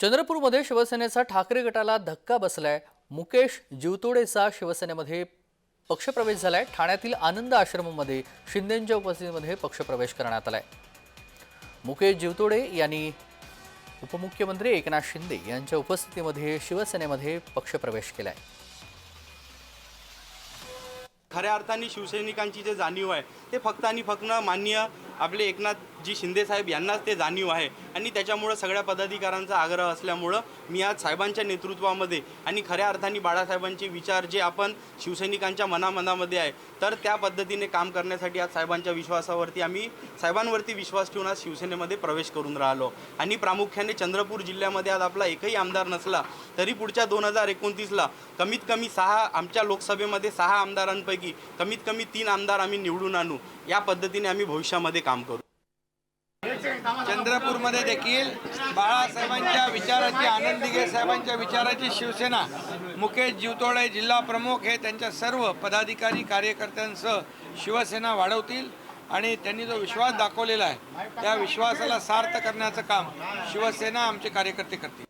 चंद्रपूरमध्ये शिवसेनेचा ठाकरे गटाला धक्का बसलाय. मुकेश जीवतोडेचा शिवसेनेमध्ये पक्षप्रवेश झालाय. ठाण्यातील आनंद आश्रममध्ये शिंदेंच्या उपस्थितीमध्ये पक्षप्रवेश करण्यात आलाय. मुकेश जीवतोडे यांनी उपमुख्यमंत्री एकनाथ शिंदे यांच्या उपस्थितीमध्ये शिवसेनेमध्ये पक्षप्रवेश केलाय. खऱ्या अर्थाने शिवसैनिकांची जे जाणीव आहे ते फक्त आणि फक्त माननीय आपले एकनाथजी शिंदे साहेब यांनाच ते जाणीव आहे. आणि त्याच्यामुळं सगळ्या पदाधिकाऱ्यांचा आग्रह असल्यामुळं मी आज साहेबांच्या नेतृत्वामध्ये आणि खऱ्या अर्थाने बाळासाहेबांचे विचार जे आपण शिवसैनिकांच्या मनामनामध्ये आहे तर त्या पद्धतीने काम करण्यासाठी आज साहेबांच्या विश्वासावरती आम्ही साहेबांवरती विश्वास ठेवून आज शिवसेनेमध्ये प्रवेश करून राहिलो. आणि प्रामुख्याने चंद्रपूर जिल्ह्यामध्ये आज आपला एकही आमदार नसला तरी पुढच्या दोन हजार एकोणतीसला कमीत कमी सहा आमच्या लोकसभेमध्ये सहा आमदारांपैकी कमीत कमी तीन आमदार आम्ही निवडून आणू या पद्धतीने आम्ही भविष्यामध्ये काम करू. चंद्रपूरमध्ये देखील बाळासाहेबांच्या विचाराची आनंद दिघे साहेबांच्या विचाराची शिवसेना मुकेश जीवतोडे जिल्हा प्रमुख हे त्यांच्या सर्व पदाधिकारी कार्यकर्त्यांसह शिवसेना वाढवतील आणि त्यांनी जो विश्वास दाखवलेला आहे त्या विश्वासाला सार्थ करण्याचं काम शिवसेना आमचे कार्यकर्ते करतील.